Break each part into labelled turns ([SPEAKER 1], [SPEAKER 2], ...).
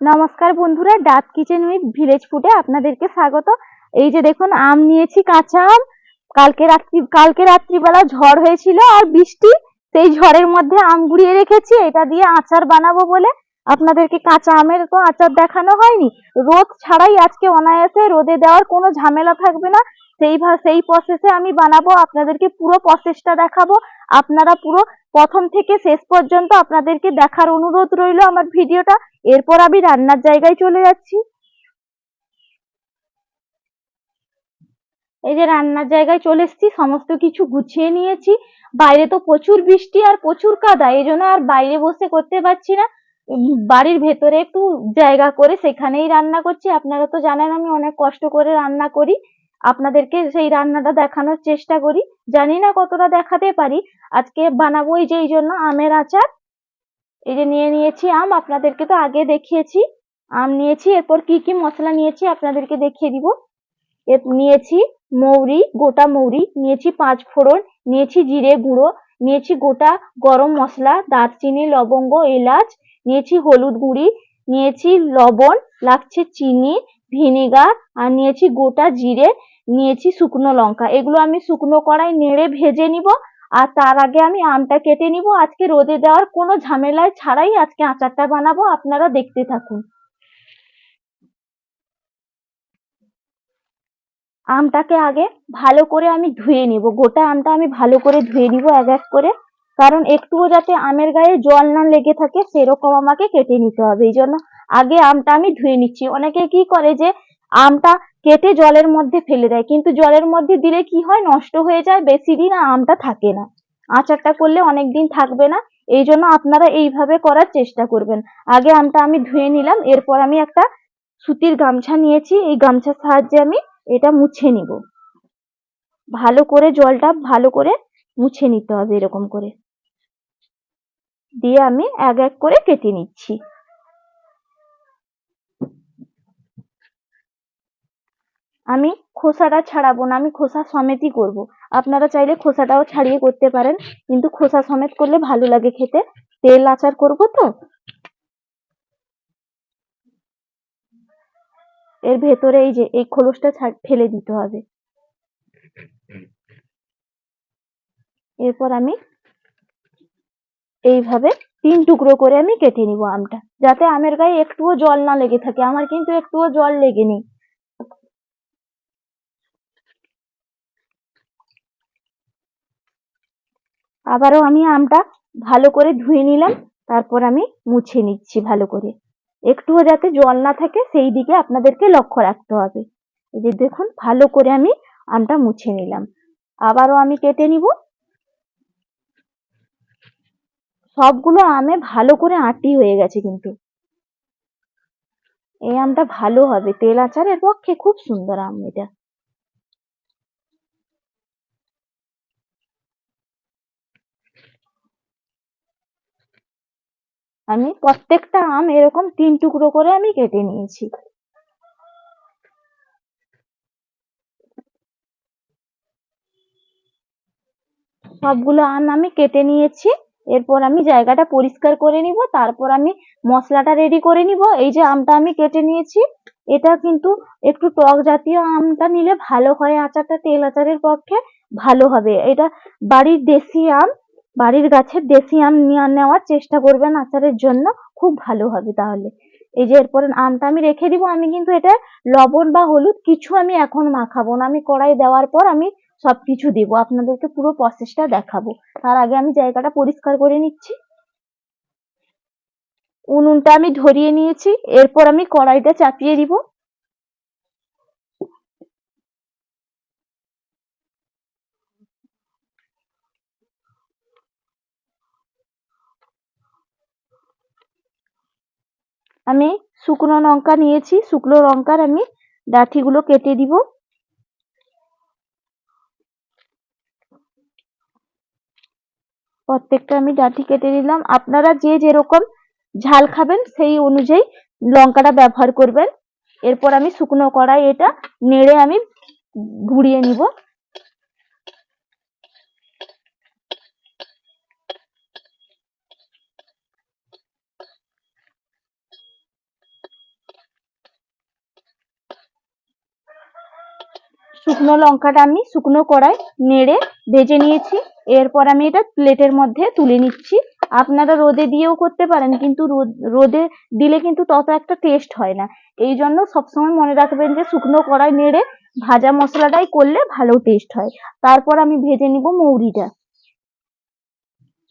[SPEAKER 1] নমস্কার বন্ধুরা ডাব কিচেন উইথ ভিলেজ ফুডে আপনাদেরকে স্বাগত। এই যে দেখুন, আম নিয়েছি, কাঁচা আম। কালকে রাত্রি, কালকে রাত্রিবেলা ঝড় হয়েছিল আর বৃষ্টি, সেই ঝড়ের মধ্যে আম গুড়িয়ে রেখেছি। এটা দিয়ে আচার বানাবো বলে আপনাদেরকে কাঁচা আমের তো আচার দেখানো হয়নি। রোদ ছাড়াই আজকে অনায়াসে রোদে দেওয়ার কোনো ঝামেলা থাকবে না। সেই সেই প্রসেসে আমি বানাবো, আপনাদেরকে পুরো প্রসেসটা দেখাবো। আপনারা পুরো প্রথম থেকে শেষ পর্যন্ত আপনাদেরকে দেখার অনুরোধ রইল আমার ভিডিওটা। এরপর আমি রান্নার জায়গায় চলে যাচ্ছি। এই যে রান্নার জায়গায় চলে এসেছি, সমস্ত কিছু গুছিয়ে নিয়েছি। বাইরে তো প্রচুর বৃষ্টি আর প্রচুর কাদা, এই জন্য আর বাইরে বসে করতে পারছি না। বাড়ির ভেতরে একটু জায়গা করে সেখানেই রান্না করছি। আপনারা তো জানেন আমি অনেক কষ্ট করে রান্না করি। আপনাদেরকে সেই রান্নাটা দেখানোর চেষ্টা করি। জানি না কতটা দেখাতে পারি। আজকে বানাবো এই যে, এই জন্য আমের আচার। এই যে নিয়ে নিয়েছি আম, আপনাদেরকে তো আগে দেখিয়েছি। আম নিয়েছি, এরপর কি কি মশলা নিয়েছি আপনাদেরকে দেখিয়ে দিব। নিয়েছি মৌরি, গোটা মৌরি, নিয়েছি পাঁচ ফোড়ন, নিয়েছি জিরে গুঁড়ো, নিয়েছি গোটা গরম মশলা, দারচিনি, লবঙ্গ, এলাচ, নিয়েছি হলুদ গুঁড়ি, নিয়েছি লবণ, লাগছে চিনি, ভিনেগার, আর নিয়েছি গোটা জিরে, নিয়েছি শুকনো লঙ্কা। এগুলো আমি শুকনো কড়াই নেড়ে ভেজে নিব। আর তার আগে আমি আমটা কেটে নিব। আজকে রোদে দেওয়ার কোনো ঝামেলায় ছাড়াই আজকে আচারটা বানাবো। আপনারা দেখতে থাকুন। আমটাকে আগে ভালো করে আমি ধুয়ে নিব। গোটা আমটা আমি ভালো করে ধুয়ে নিব এক এক করে। কারণ একটুও যাতে আমের গায়ে জল না লেগে থাকে, সেরকম আমাকে কেটে নিতে হবে। এই জন্য আগে আমটা আমি ধুয়ে নিচ্ছি। অনেকে কি করে যে আমটা কেটে জলের মধ্যে ফেলে দেয়। কিন্তু জলের মধ্যে দিলে কি হয়? নষ্ট হয়ে যায়, বেশি দিন আমটা থাকে না। আচারটা করলে অনেক দিন থাকবে না। এই জন্য আপনারা এইভাবে করার চেষ্টা করবেন। আগে আমটা আমি ধুয়ে নিলাম, এরপর আমি একটা সুতির গামছা নিয়েছি। এই গামছার সাহায্যে আমি এটা মুছে নিব। ভালো করে জলটা ভালো করে মুছে নিতে হবে এরকম করে। দিয়ে আমি এক এক করে কেটে নিচ্ছি। আমি খোসাটা ছাড়াবো না, আমি খোসা সমেতই করব। আপনারা চাইলে খোসাটাও ছাড়িয়ে করতে পারেন, কিন্তু খোসা সমেত করলে ভালো লাগে খেতে। তেল আচার করব তো? এর ভেতরে এই যে, এই খোলসটা ফেলে দিতে হবে। এরপর আমি এইভাবে তিন টুকরো করে আমি কেটে নিব আমটা, যাতে আমের গায়ে একটুও জল না লেগে থাকে। আমার কিন্তু একটুও জল লেগে নেই। আবারও আমি আমটা ভালো করে ধুয়ে নিলাম, তারপর আমি মুছে নিচ্ছি ভালো করে। একটুও যাতে জল না থাকে, সেই দিকে আপনাদেরকে লক্ষ্য রাখতে হবে। এই যে দেখুন, ভালো করে আমি আমটা মুছে নিলাম। আবারও আমি কেটে নিব। সবগুলো আমে ভালো করে আঁটি হয়ে গেছে কিন্তু। এই আমটা ভালো হবে। তেল আচারের পক্ষে খুব সুন্দর আম এটা। আমি প্রত্যেকটা আম এরকম তিন টুকরো করে আমি কেটে নিয়েছি। সবগুলো আম আমি কেটে নিয়েছি, এরপর আমি জায়গাটা পরিষ্কার করে নিব, তারপর আমি মশলাটা রেডি করে নিব। এই যে আমটা আমি কেটে নিয়েছি, এটা কিন্তু একটু টক জাতীয় আমটা নিলে ভালো হয়, আচারটা তেল আচারের পক্ষে ভালো হবে। এটা বাড়ির দেশি আম বাড়ির গাছের দেশি আম নেওয়ার চেষ্টা করবেন আচারের জন্য, খুব ভালো হবে তাহলে। এই যে এরপরে আমটা আমি রেখে দিব, আমি কিন্তু এটা লবণ বা হলুদ কিছু আমি এখন মাখাবো না। আমি কড়াই দেওয়ার পর আমি সব কিছু দেবো। আপনাদেরকে পুরো প্রসেসটা দেখাবো। তার আগে আমি জায়গাটা পরিষ্কার করে নিচ্ছি। উনুনটা আমি ধরিয়ে নিয়েছি। এরপর আমি কড়াইটা চাপিয়ে দিব। আমি শুকনো লঙ্কা নিয়েছি, শুকনো লঙ্কার আমি ডাঠিগুলো কেটে দিব। প্রত্যেকটা আমি ডাঁটি কেটে নিলাম। আপনারা যে যেরকম ঝাল খাবেন সেই অনুযায়ী লঙ্কাটা ব্যবহার করবেন। এরপর আমি শুকনো কড়াই এটা নেড়ে আমি ঘুরিয়ে নিব। শুকনো লঙ্কাটা আমি শুকনো কড়াই নেড়ে ভেজে নিয়েছি। এরপর আমি এটা প্লেটের মধ্যে তুলে নিচ্ছি। আপনারা রোদে দিয়েও করতে পারেন, কিন্তু রোদ- দিলে কিন্তু তত একটা টেস্ট হয় না। এই জন্য সবসময় মনে রাখবেন যে শুকনো কড়াই নেড়ে ভাজা মশলাটাই করলে ভালো টেস্ট হয়। তারপর আমি ভেজে নিব মৌরিটা।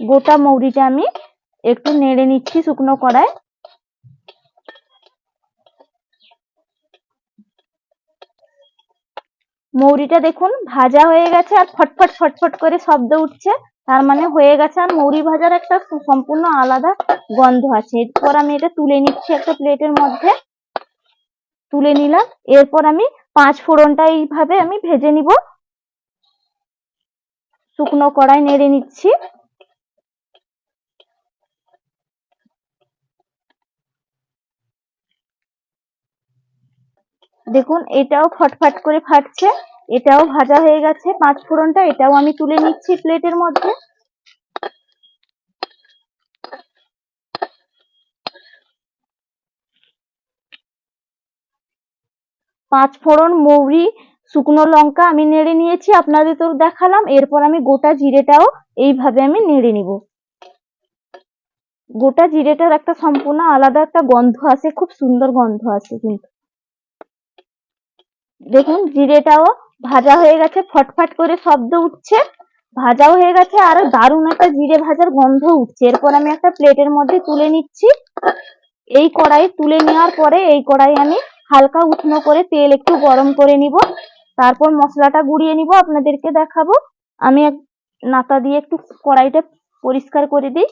[SPEAKER 1] গোটা মৌরিটা আমি একটু নেড়ে নিচ্ছি শুকনো কড়ায় মৌরিটা দেখুন, ভাজা হয়ে গেছে আর ফটফট ফটফট করে শব্দ উঠছে। তার মানে হয়ে গেছে আর মৌরি ভাজার একটা সম্পূর্ণ আলাদা গন্ধ আছে। এরপর আমি এটা তুলে নিচ্ছি একটা প্লেটের মধ্যে। তুলে নিলাম। এরপর আমি পাঁচ ফোড়নটা এইভাবে আমি ভেজে নিব। শুকনো কড়াই নেড়ে নিচ্ছি। দেখুন, এটাও ফটফট করে ফাটছে, এটাও ভাজা হয়ে গেছে, পাঁচ ফোড়নটা, এটাও আমি তুলে নিচ্ছি প্লেটের মধ্যে। পাঁচ ফোড়ন মৌরি, শুকনো লঙ্কা আমি নেড়ে নিয়েছি, আপনাদের তো দেখালাম, এরপর আমি গোটা জিরেটাও এইভাবে আমি নেড়ে নিব। গোটা জিরেটার একটা সম্পূর্ণ আলাদা একটা গন্ধ আছে খুব সুন্দর গন্ধ আছে কিন্তু। দেখুন, জিরেটাও ভাজা হয়ে গেছে, ফটফট করে শব্দ উঠছে, ভাজাও হয়ে গেছে, আর দারুণ একটা জিরে ভাজার গন্ধ উঠছে। এরপর আমি একটা প্লেটের মধ্যে তুলে নিচ্ছি। এই কড়াই তুলে নেওয়ার পরে এই কড়াই আমি হালকা উষ্ণ করে তেল একটু গরম করে নিব। তারপর মশলাটা গুঁড়িয়ে নিব, আপনাদেরকে দেখাবো। আমি এক নাতা দিয়ে একটু কড়াইটা পরিষ্কার করে দিই।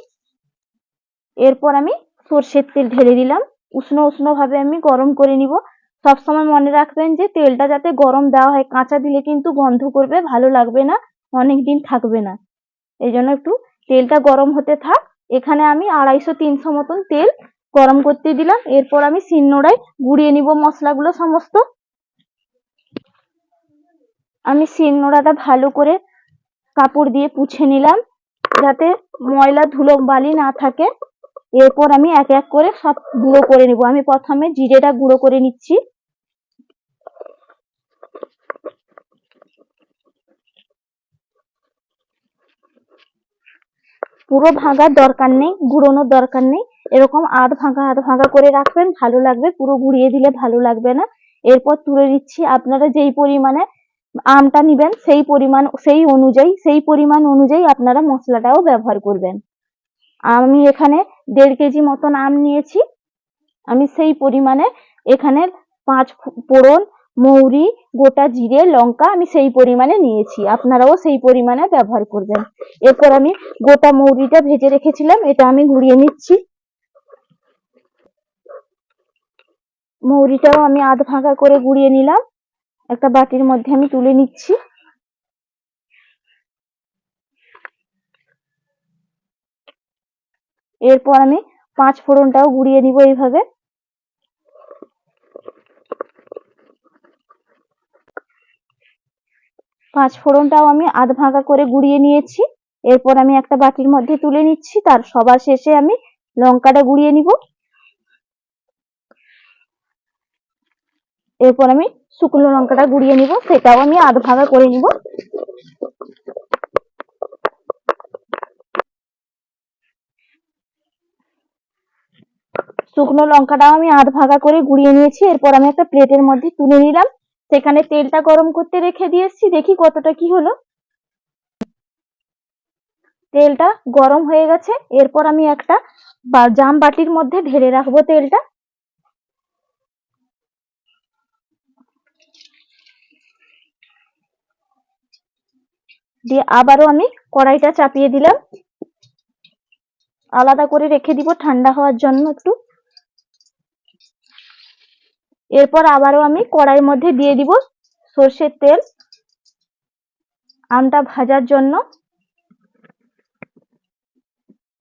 [SPEAKER 1] এরপর আমি সর্ষের তেল ঢেলে দিলাম। উষ্ণ উষ্ণভাবে আমি গরম করে নিব। সবসময় মনে রাখবেন যে তেলটা যাতে গরম দেওয়া হয়, কাঁচা দিলে কিন্তু গন্ধ করবে, ভালো লাগবে না অনেক দিন থাকবে না। এই জন্য একটু তেলটা গরম হতে থাক। এখানে আমি আড়াইশো তিনশো মতন তেল গরম করতে দিলাম। এরপর আমি শিলনোড়ায় গুঁড়িয়ে নিব মশলাগুলো সমস্ত। আমি শিলনোড়াটা ভালো করে কাপড় দিয়ে পুছে নিলাম, যাতে ময়লা ধুলো বালি না থাকে। এরপর আমি এক এক করে সব গুঁড়ো করে নিব। আমি প্রথমে জিরেটা গুঁড়ো করে নিচ্ছি। পুরো ভাঙার দরকার নেই গুঁড়োনোর দরকার নেই। এরকম আধ ভাঙা আধ ভাঙা করে রাখবেন, ভালো লাগবে। পুরো গুঁড়িয়ে দিলে ভালো লাগবে না। এরপর তুলে দিচ্ছি আপনারা যেই পরিমাণে আমটা নিবেন, সেই পরিমাণ, সেই অনুযায়ী, সেই পরিমাণ অনুযায়ী আপনারা মশলাটাও ব্যবহার করবেন। আমি এখানে দেড় কেজি মতন আম নিয়েছি। আমি সেই পরিমাণে এখানে পাঁচ ফোড়ন মৌরি, গোটা জিরে, লঙ্কা আমি সেই পরিমাণে নিয়েছি। আপনারাও সেই পরিমাণে ব্যবহার করবেন। এরপর আমি গোটা মৌরিটা ভেজে রেখেছিলাম, এটা আমি ঘুরিয়ে নিচ্ছি। মৌরিটাও আমি আধ ভাঙা করে গুঁড়িয়ে নিলাম। একটা বাটির মধ্যে আমি তুলে নিচ্ছি। এরপর আমি পাঁচ ফোড়নটাও গুঁড়িয়ে নিব এইভাবে। পাঁচ ফোড়নটাও আমি আধ ভাঙা করে গুঁড়িয়ে নিয়েছি। এরপর আমি একটা বাটির মধ্যে তুলে নিচ্ছি। তার সবার শেষে আমি লঙ্কাটা গুঁড়িয়ে নিব। এরপর আমি শুকনো লঙ্কাটা গুঁড়িয়ে নিব। সেটাও আমি আধ ভাঙা করে নিব। শুকনো লঙ্কাটাও আমি আধ ভাগা করে গুঁড়িয়ে নিয়েছি। এরপর আমি একটা প্লেটের মধ্যে তুলে নিলাম। সেখানে তেলটা গরম করতে রেখে দিয়ে এসেছি দেখি কতটা কি হলো। তেলটা গরম হয়ে গেছে, এরপর আমি একটা জাম বাটির মধ্যে ঢেলে রাখব তেলটা। দিয়ে আবারও আমি কড়াইটা চাপিয়ে দিলাম। আলাদা করে রেখে দিব ঠান্ডা হওয়ার জন্য একটু। এরপর আবারও আমি কড়াইয়ের মধ্যে দিয়ে দিব সর্ষের তেল, আমটা ভাজার জন্য।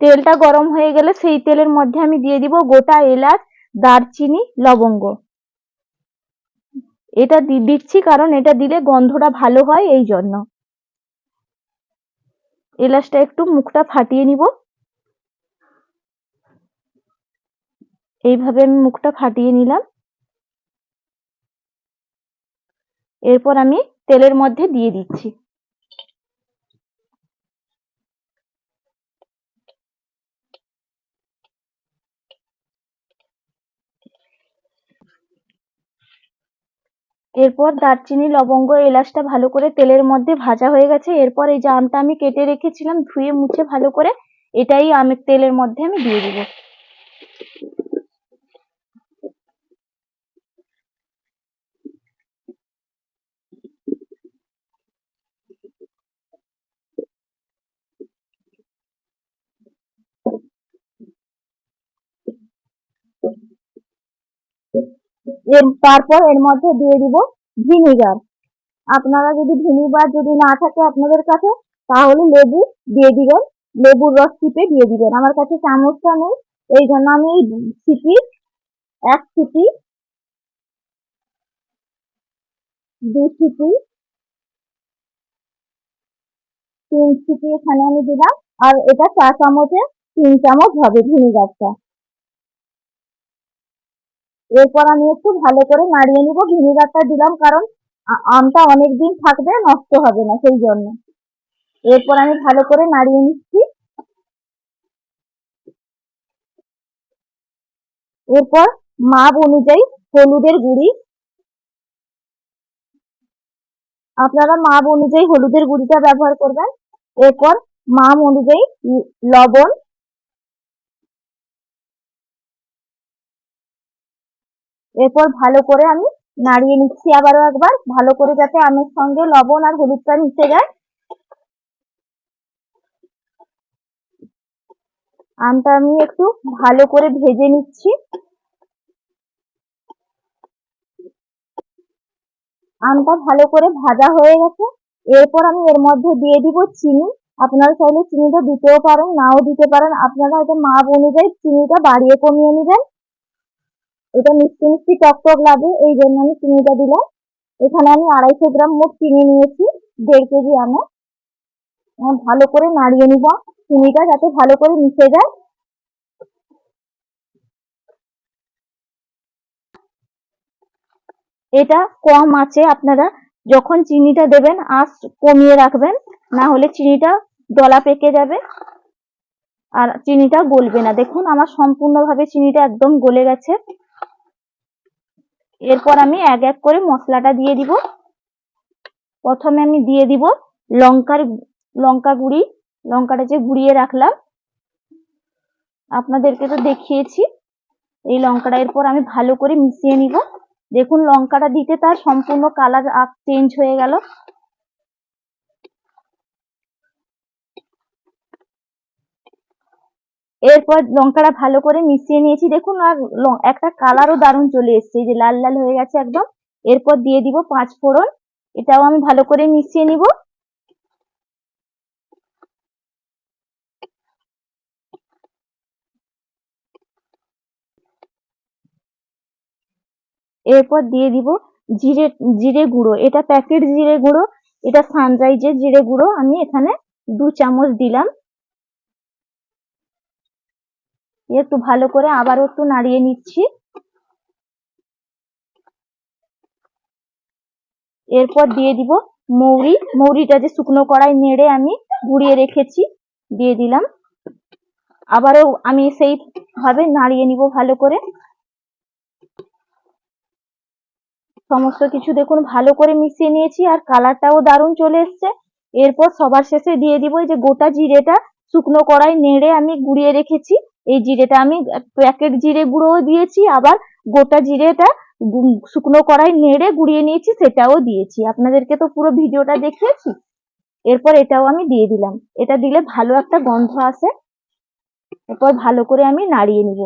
[SPEAKER 1] তেলটা গরম হয়ে গেলে সেই তেলের মধ্যে আমি দিয়ে দিব গোটা এলাচ, দারচিনি, লবঙ্গ। এটা দিচ্ছি কারণ এটা দিলে গন্ধটা ভালো হয় এই জন্য। এলাচটা একটু মুখটা ফাটিয়ে নিব। এইভাবে আমি মুখটা ফাটিয়ে নিলাম। এরপর আমি তেলের মধ্যে দিয়ে দিচ্ছি। এরপর দারচিনি, লবঙ্গ, এলাচটা ভালো করে তেলের মধ্যে ভাজা হয়ে গেছে। এরপর এই যে আমটা আমি কেটে রেখেছিলাম, ধুয়ে মুছে ভালো করে এটাই আমি তেলের মধ্যে আমি দিয়ে দিব। এর তারপর এর মধ্যে দিয়ে দিব ভিনিগার। আপনারা যদি ভিনিগার যদি না থাকে আপনাদের কাছে, তাহলে লেবু দিয়ে দিবেন। লেবুর রস চিপে দিয়ে দিবেন। আমার কাছে চামচটা নেই। এই জন্য আমি ছিপি এক ছিপি দু ছিপি তিন ছিপি এখানে আমি দিলাম। আর এটা চা চামচে তিন চামচ হবে ভিনিগারটা। এরপর আমি একটু ভালো করে নাড়িয়ে নিব, ভিনিগারটা দিলাম কারণ আমটা অনেক দিন থাকবে, নষ্ট হবে না সেই জন্য। এরপর আমি ভালো করে নাড়িয়ে নিচ্ছি। এরপর মাপ অনুযায়ী হলুদের গুঁড়ি। আপনারা মাপ অনুযায়ী হলুদের গুঁড়িটা ব্যবহার করবেন। এরপর মাপ অনুযায়ী লবণ। এরপর ভালো করে আমি নাড়িয়ে নিচ্ছি আবারও একবার। ভালো করে যাতে আমের সঙ্গে লবণ আর হলুদটা মিশে যায়। আমটা আমি একটু ভালো করে ভেজে নিচ্ছি। আমটা ভালো করে ভাজা হয়ে গেছে। এরপর আমি এর মধ্যে দিয়ে দিব চিনি। আপনারা চাইলে চিনিটা দিতেও পারেন, নাও দিতে পারেন। আপনারা হয়তো মাপ অনুযায়ী চিনিটা বাড়িয়ে কমিয়ে নেবেন। এটা মিষ্টি মিষ্টি টক টক লাগে, এই জন্য আমি চিনিটা দিলাম। এখানে আমি আড়াইশো গ্রাম মোট চিনি নিয়েছি, দেড় কেজি আমি ভালো করে নাড়িয়ে নিব। চিনিটা যাতে ভালো করে মিশে যায়। এটা কম আছে আপনারা যখন চিনিটা দেবেন, আঁচ কমিয়ে রাখবেন, না হলে চিনিটা দলা পেকে যাবে আর চিনিটা গলবে না। দেখুন, আমার সম্পূর্ণভাবে চিনিটা একদম গলে গেছে। এরপর আমি এক এক করে মশলাটা দিয়ে দিব। প্রথমে আমি দিয়ে দিব লঙ্কার লঙ্কা গুঁড়ি। লঙ্কাটা যে গুঁড়িয়ে রাখলাম, আপনাদেরকে তো দেখিয়েছি। এই লঙ্কাটা এরপর আমি ভালো করে মিশিয়ে নিব। দেখুন লঙ্কাটা দিতে তার সম্পূর্ণ কালার চেঞ্জ হয়ে গেল। এরপর লঙ্কাটা ভালো করে মিশিয়ে নিয়েছি। দেখুন, আর একটা কালারও দারুণ চলে এসেছে। যে লাল লাল হয়ে গেছে একদম। এরপর দিয়ে দিব পাঁচ ফোড়ন। এটাও আমি ভালো করে মিশিয়ে নিব। এরপর দিয়ে দিব জিরে জিরে গুঁড়ো। এটা প্যাকেট জিরে গুঁড়ো, এটা সানরাইজের জিরে গুঁড়ো আমি এখানে দু চামচ দিলাম। একটু ভালো করে আবারও একটু নাড়িয়ে নিচ্ছি। এরপর দিয়ে দিব মৌরি। মৌরিটা যে শুকনো কড়াই নেড়ে আমি গুঁড়িয়ে রেখেছি, দিয়ে দিলাম। আবারও আমি সেই ভাবে নাড়িয়ে নিব ভালো করে। সমস্ত কিছু দেখুন ভালো করে মিশিয়ে নিয়েছি আর কালারটাও দারুণ চলে এসছে। এরপর সবার শেষে দিয়ে দিব এই যে গোটা জিরেটা শুকনো কড়াই নেড়ে আমি গুঁড়িয়ে রেখেছি। এই জিরেটা আমি প্যাকেট জিরে গুঁড়োও দিয়েছি, আবার গোটা জিরেটা শুকনো কড়াই নেড়ে গুঁড়িয়ে নিয়েছি, সেটাও দিয়েছি। আপনাদেরকে তো পুরো ভিডিওটা দেখিয়েছি। এরপর এটাও আমি দিয়ে দিলাম। এটা দিলে ভালো একটা গন্ধ আসে। এরপর ভালো করে আমি নাড়িয়ে নিব।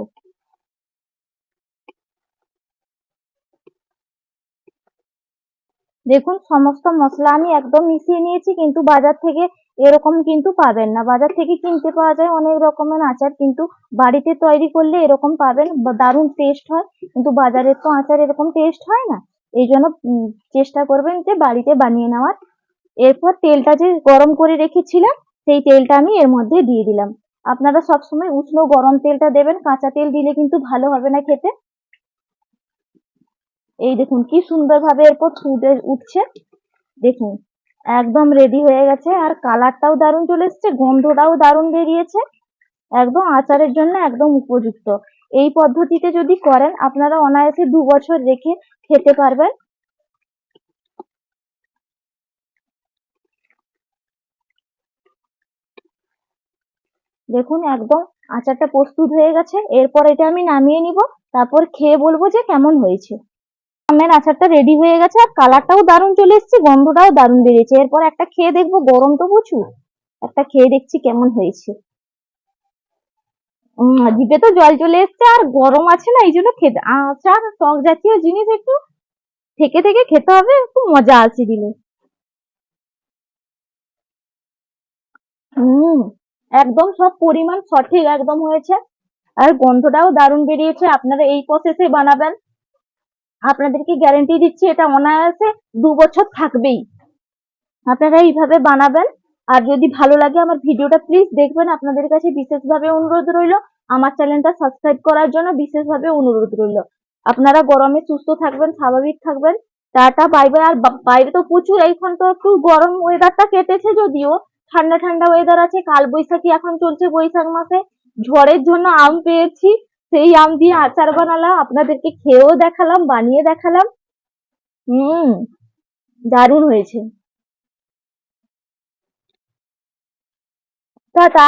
[SPEAKER 1] দেখুন, সমস্ত মশলা আমি একদম মিশিয়ে নিয়েছি, কিন্তু বাজার থেকে এরকম কিন্তু পাবেন না। বাজার থেকে কিনতে পাওয়া যায় অনেক রকমের আচার, কিন্তু বাড়িতে তৈরি করলে এরকম পাবেন দারুণ টেস্ট হয়। কিন্তু বাজারের তো আচার এরকম টেস্ট হয় না। এই জন্য চেষ্টা করবেন যে বাড়িতে বানিয়ে নেওয়ার। এরপর তেলটা যে গরম করে রেখেছিলাম, সেই তেলটা আমি এর মধ্যে দিয়ে দিলাম। আপনারা সবসময় উষ্ণ গরম তেলটা দেবেন। কাঁচা তেল দিলে কিন্তু ভালো হবে না খেতে। এই দেখুন কি সুন্দর ভাবে এরপর ফুটে উঠছে। দেখুন, একদম রেডি হয়ে গেছে। আর কালারটাও দারুণ চলে এসেছে, গন্ধটাও দারুণ বেরিয়েছে। একদম আচারের জন্য একদম উপযুক্ত। এই পদ্ধতিতে যদি করেন, আপনারা অনায়াসে দু বছর রেখে খেতে পারবেন। দেখুন, একদম আচারটা প্রস্তুত হয়ে গেছে। এরপর এটা আমি নামিয়ে নিব। তারপর খেয়ে বলব যে কেমন হয়েছে। আমের আচারটা রেডি হয়ে গেছে আর কালারটাও দারুণ চলে এসেছে, গন্ধটাও দারুণ বেরিয়েছে। এরপর একটা খেয়ে দেখব, গরম তো প্রচুর। একটা খেয়ে দেখছি কেমন হয়েছে। জিভে তো জল চলে এসছে আর গরম আছে না, এই জন্য খেতে আচার, টক জাতীয় জিনিস একটু থেকে থেকে খেতে হবে একটু মজা আছে দিলে। হুম একদম সব পরিমাণ সঠিক একদম হয়েছে। আর গন্ধটাও দারুণ বেরিয়েছে, আপনারা এই প্রসেসে বানাবেন। আপনাদেরকে গ্যারেন্টি দিচ্ছি, এটা অনায়াসে দু বছর থাকবেই। আপনারা এইভাবে বানাবেন। আর যদি ভালো লাগে আমার ভিডিওটা প্লিজ দেখবেন। আপনাদের কাছে বিশেষভাবে অনুরোধ রইল, আমার চ্যানেলটা সাবস্ক্রাইব করার জন্য বিশেষভাবে অনুরোধ রইল। আপনারা গরমে সুস্থ থাকবেন, স্বাভাবিক থাকবেন। টাটা বাই বাই আর বাইরে তো প্রচুর, এইখান তো একটু গরম ওয়েদারটা কেটেছে যদিও। ঠান্ডা ঠান্ডা ওয়েদার আছে কাল বৈশাখী এখন চলছে বৈশাখ মাসে। ঝড়ের জন্য আম পেয়েছি। সেই আম দিয়ে আচার বানালাম আপনাদেরকে খেয়েও দেখালাম বানিয়ে দেখালাম। হম দারুণ হয়েছে। টাটা।